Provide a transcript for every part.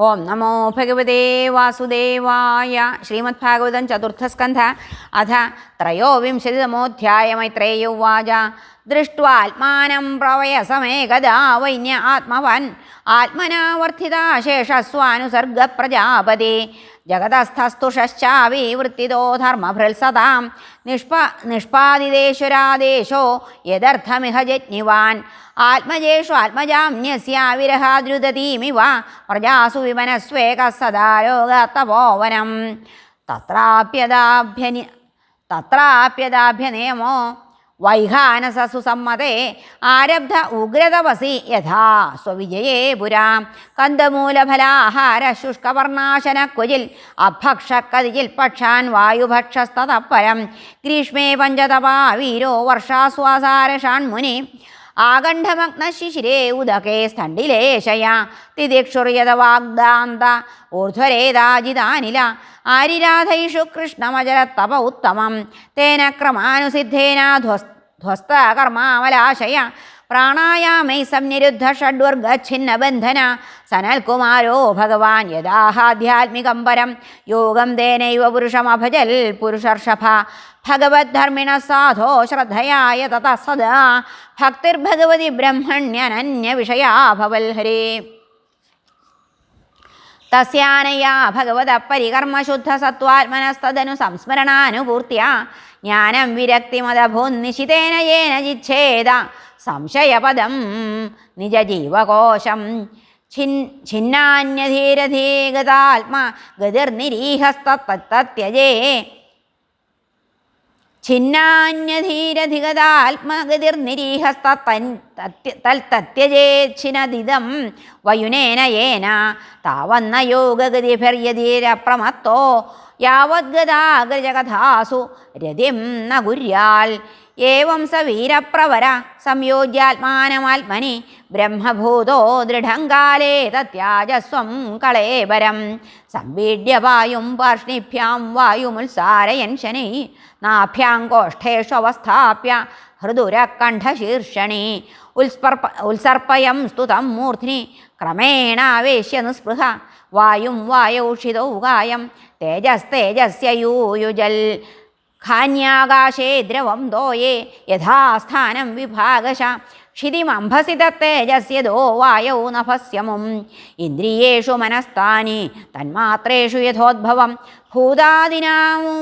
ഓം നമോ ഭഗവതേ വാസുദേവായ ശ്രീമദ് ഭാഗവതം ചതുർത്ഥസ്കന്ധ അഥ ത്രയോവിംശതിതമോധ്യായ മൈത്രേയ ഉവാച ദൃഷ്ട്വാത്മാനം പ്രവയസമേകദാ വൈന്യ ആത്മവൻ ആത്മനാവർത്തിതാശേഷസ്വാനുസർഗ പ്രജാപതി ജഗതസ്ഥസ്തുഷശ്ചാവിവൃത്തിതോ ധർമ്മഭൃത്സതാം നിഷ്പ നിഷ്പാദിതേശ്വരാദേശോ യദർത്ഥമിഹ ജജ്ഞിവാൻ. ആത്മജേഷു ആത്മജാമ്യസ്യാവിരഹാദ്രുതീമിവ പ്രജാസു വിമനസ്വേക സദാരോഗത്തപോവനം തത്രാപ്യതാഭ്യനി തത്രാപ്യതാഭ്യനേമോ വൈഹാനസസു സമ്മതേ ആരബ്ധ ഉഗ്രതവസി യഥാ സ്വവിജയേ പുരാ. കന്ദമൂലഫലാഹാര ശുഷ്കവർണാശന കുജിൽ അഭക്ഷക്കതിയിൽ പക്ഷാൻ വായുഭക്ഷസ്തതപ്പരം. ഗ്രീഷ്മേ പഞ്ചതപാ വീരോ വർഷാസ്വാസാരഷാൺമുനി ആകണ്ഠമഗ്നശിശിരേ ഉദകേ സ്ഥണ്ഡിലേശയ തിദിക്ഷുറിയത വാഗ്ദാന്ത. ഊർധ്വരേതാജിതാനില ആരിരാധൈഷു കൃഷ്ണമജരത്തപ ഉത്തമം. തേന ക്രമാനുസിദ്ധേന ധ്വസ് ധ്വസ്തകർമാമലാശയ പ്രാണായാമൈ സംനിരുദ്ധ ഷഡ്വർഗ ഛിന്നബന്ധന സനൽകുമാരോ ഭഗവാൻ യഥാഹാധ്യാത്മികം പരം. യോഗം തേനൈവ പുരുഷമഭജൽ പുരുഷർഷഭ. ഭഗവദ്ധർമ്മിണ സാധോ ശ്രദ്ധയായ തത സദാ. ഭക്തിർഭഗവതി ബ്രഹ്മണ്യനന്യ വിഷയാഭവൽഹരി ഭവൽ ഹരേ തസ്യാനയാ ഭഗവത പരികർമ്മശുദ്ധ സംസ്മരണാനുപൂർത്തിയ. ജ്ഞാനം വിരക്തിമതഭൂന്നിശിതേന യേന ജിച്ഛേദ. സംശയപദം നിജജീവകോശം. ഛിൻ ഛിന്നാന്യധീരധീഗതാത്മ ഗതിർനിരീഹസ്തത്യജേ ഛിന്നാന്യധീരധിഗതാത്മഗതിർനിരീഹസ്തൽത്തത്യജേച്ഛിനദിദം വയുനേന യേന താവന്ന യോഗഗതിഭിര്യതീരപ്രമത്തോ യാവദ്ഗതാഗ്രജകഥാസു രതിം ന ഗുര്യാൽ ഏവം സ വീരപ്രവര സംയോജ്യാത്മാനമാത്മനി ബ്രഹ്മഭൂതോ ദൃഢം കാലേ തത്യാജസ്വം കളേബരം. സംവീഡ്യ വായും പാർഷ്ണിഭ്യാം വായുമുത്സാരയൻ ശനി നാഭ്യാം കോഷ്ഠേഷു അവസ്ഥാപ്യ ഹൃദുരകണ്ഠശീർഷണി ഉത്സ്പർപ്പ ഉത്സർപ്പയം സ്തുതം മൂർധ്നി ക്രമേണാവേശ്യ നിസ്പൃഹ വായും വായൗഷിതൗ തേജസ് തേജസ്തേജസ്യൂയുജൽ ഖാന്യാകാശേ ദ്രവം ദോയേ യഥാസ്ഥാനം വിഭാഗശ ക്ഷിതിമംഭസി തത്തേജസ്യതോ വായൗ നഭസ്യമും ഇന്ദ്രിയേഷു മനസ്ഥാനി തന്മാത്രേഷു യഥോദ്ഭവം ഭൂതാദിനാമു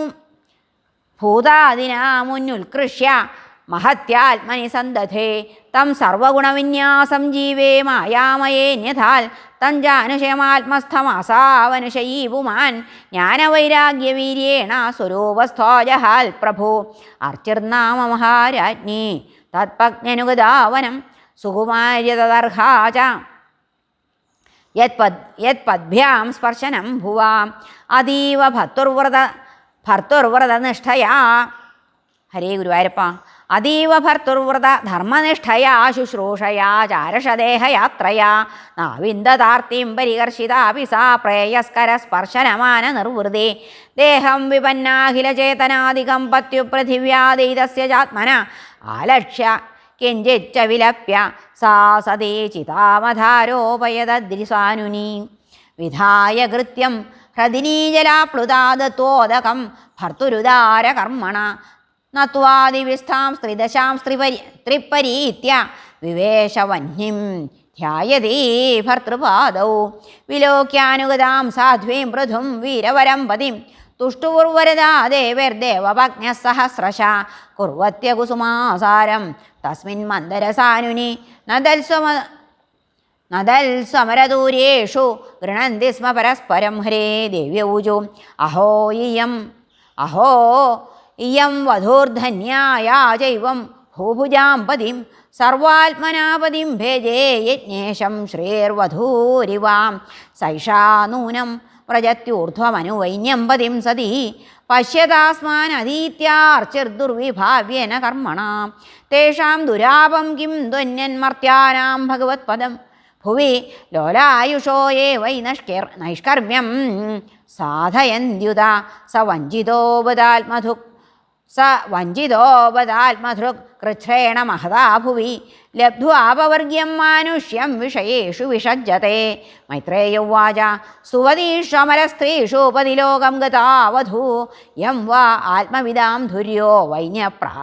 ഭൂതാദിനാമുന്നുത്കൃഷ്യ മഹത്യാത്മനി സന്ദധേ തം സർവഗുണവിന്യാസം ജീവേ മായാമയേന്യഥാൽ തഞ്ചാനുഷയമാത്മസ്ഥമാസാവനുഷയീപുമാൻ ജ്ഞാനവൈരാഗ്യവീര്യേണ സ്വരൂപസ്ഥോജഹാൽ പ്രഭു. അർച്ചിർനാമ മഹാരാജ്ഞി തത്പജ്ഞനുഗതാവനം സുകുമാര്യതദർഹാച യത്പദ് യത്പദ്ഭ്യാം സ്പർശനം ഭുവാം. അതീവ ഭർത്തുർവ്രത ഭർത്തുർവ്രതനിഷ്ഠയാ ഹരേ ഗുരുവായൂരപ്പ. അതീവ ഭർത്തുർവ്രത ധർമ്മനിഷ്ഠയാ ശുശ്രൂഷയാ ചാരഷദേഹയാത്രയാ നാവിന്ദതാർത്തിം പരികർഷിതാപി സാ പ്രേയസ്കര സ്പർശനമാന നിർവൃതി. ദേഹം വിപന്നാഖിലചേതനാദികം പത്യുപൃഥിവ്യാദൈതസ്യ ചാത്മന. ആലക്ഷ്യ കിഞ്ചിച്ച വിലപ്യ. സാ സതേ ചിതാമധാരോപയതദ്രിസാനുനി. വിധായ കൃത്യം ഹൃദിനീജലാപ്ലുതാദത്തോദകം ഭർത്തുരുദാരകർമ്മണ. നത്വാദിവിസ്ഥാം സ്ത്രിദശാം സ്ത്രിപരി ത്രിപരീത്യ വിവേശവന്യം ധ്യായതീ ഭർത്തൃപാദൗ വിലോക്യാനുഗതാം സാധ്വീം പൃഥും വീരവരം പതിം തുഷ്ടുപുർവരദാ ദേവർദേവഭഗ്ന സഹസ്രശ കുർവത്യകുസുമാസാരം തസ്മിൻ മന്ദരസാനുനി നദൽസ്വമ നദൽ സമരദൂര്യേഷു ഗൃണന്തി സ്മ പരസ്പരം ഹരേ ദേവ്യൗജോ. അഹോ ഇയം അഹോ ഇയം വധൂർധന്യായാ ചൈവം ഭൂഭുജാം പതിം സർവാത്മനാപതിം ഭേജേ യജ്ഞേശം ശ്രീർവധൂരിവാം. സൈഷാ നൂനം വ്രജത്യൂർധ്വമനുവൈന്യം പതിം സതി പശ്യതാസ്മാനതീത്യാർച്ചിർദുർവിഭാവ്യേന കർമ്മണ. തേഷാം ദുരാപം കിം ധ്വന്യന്മർത്യാനാം ഭഗവത്പദം. ഭുവി ലോലായുഷോ യേ വൈ നഷ്കർ നൈഷ്കർമ്മ്യം സാധയന്ത്യുത സ വഞ്ചിതോപദാത്മധു സ വഞ്ചിതോപദാത്മധൃക് കൃച്ഛ്രേണ മഹതാ ഭുവി. ലബ്ധു ആപവർഗ്യം മാനുഷ്യം വിഷയേഷു വിഷജ്ജത്തെ മൈത്രേയൗവാച സുവതീഷമരസ്ത്രീഷു ഉപതിലോകം ഗതാവധൂ. യം വാ ആത്മവിദാം ധുര്യോ വൈന്യപ്രാ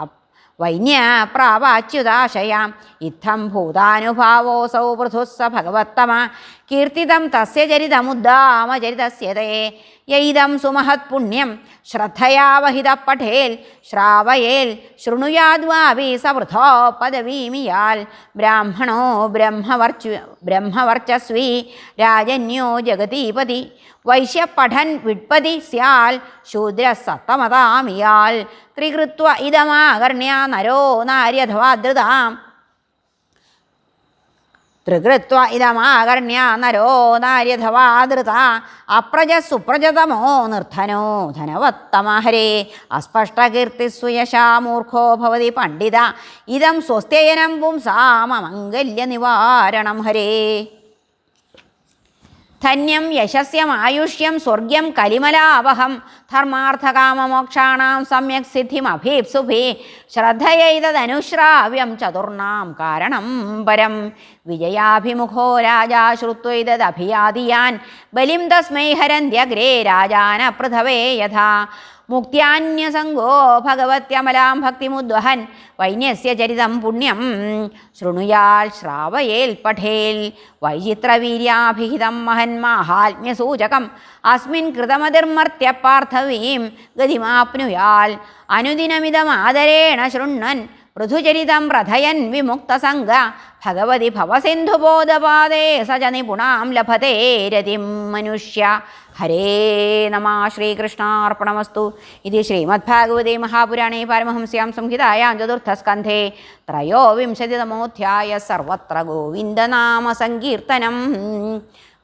വൈന്യപ്രാവാച്യുതാശയാം ഇത്തം ഭൂതാനുഭാവോസൗ പൃഥുസ്സ ഭഗവത്തമ. കീർത്തിതം തസ്യ ചരിതമുദ്ദാമചരിതസ്യതേ യൈദം സുമഹത് പുണ്യം ശ്രദ്ധയാവഹിത പഠേൽ ശ്രാവയേൽ ശൃണുയാദ്വാപി സവൃഥോ പദവീമിയാൽ. ബ്രാഹ്മണോ ബ്രഹ്മവർച്ചു ബ്രഹ്മവർച്ചസ്വി രാജന്യോ ജഗതീപതി വൈശ്യപഠൻ വിഡ്പതി സ്യാൽ ശൂദ്ര സത്തമതാമിയാൽ ത്രികൃത്വ ഇതമാകർണ്യ നരോ നാര്യഥവാ ധൃതാം. ത്രികൃത്വ ഇതമാകർണ്യ നരോ നാര്യധവാദൃത അപ്രജ സുപ്രജതമോ നിർധനോ ധനവത്തമഹരേ. അസ്പഷ്ടകീർത്തി സുയശാമൂർഖോ ഭവതി പണ്ഡിത. ഇതം സ്വസ്ത്യയനം പുംസാമമംഗല്യ നിവാരണം ഹരേ. ധന്യം യശസ്യമായുഷ്യം സ്വർഗ്യം കലിമലാവഹം ധർമാർത്ഥകാമമോക്ഷാണാം സമ്യക് സിദ്ധിമഭീപ്സുഭി. ശ്രദ്ധയൈതദനുശ്രാവ്യം ചതുർണാം കാരണം പരം. വിജയാഭിമുഖോ രാജാ ശ്രുത്വൈതദഭിയാദിയാൻ ബലിം തസ്മൈ ഹരന്ത്യഗ്രേ രാജാന പൃഥവേ യഥാ. മുക്ത്യാന്യസംഗോ ഭഗവത്യമലാം ഭക്തിമുദ്വഹൻ. വൈന്യസ്യ ചരിതം പുണ്യം. ശൃണുയാൽ ശ്രാവയേൽ പഠേൽ. വൈചിത്രവീര്യാഭിഹിതം മഹന്മാഹാത്മ്യസൂചകം. അസ്മിൻ കൃതമതിർമർത്യ പാർത്ഥവീം ഗതിമാപ്നുയാൽ. അനുദിനമിതമാദരേണ ശൃണ്ണൻ പൃഥുചരിതം പ്രഥയൻ വിമുക്തസംഗ ഭഗവതി ഭവസിന്ധുബോധപാദേ സജ നിപുണാം ലഭത്തെ രതിം മനുഷ്യ. ഹരേ നമ ശ്രീകൃഷ്ണാർപ്പണമസ്തു. ഇത് ശ്രീമദ്ഭാഗവതേ മഹാപുരാണേ പരമഹംസ്യാം സംഹിതായാം ചതുർത്ഥസ്കന്ധേ ത്രയോവിംശതിതമോധ്യായ സർവത്ര ഗോവിന്ദനാമ സങ്കീർത്തനം.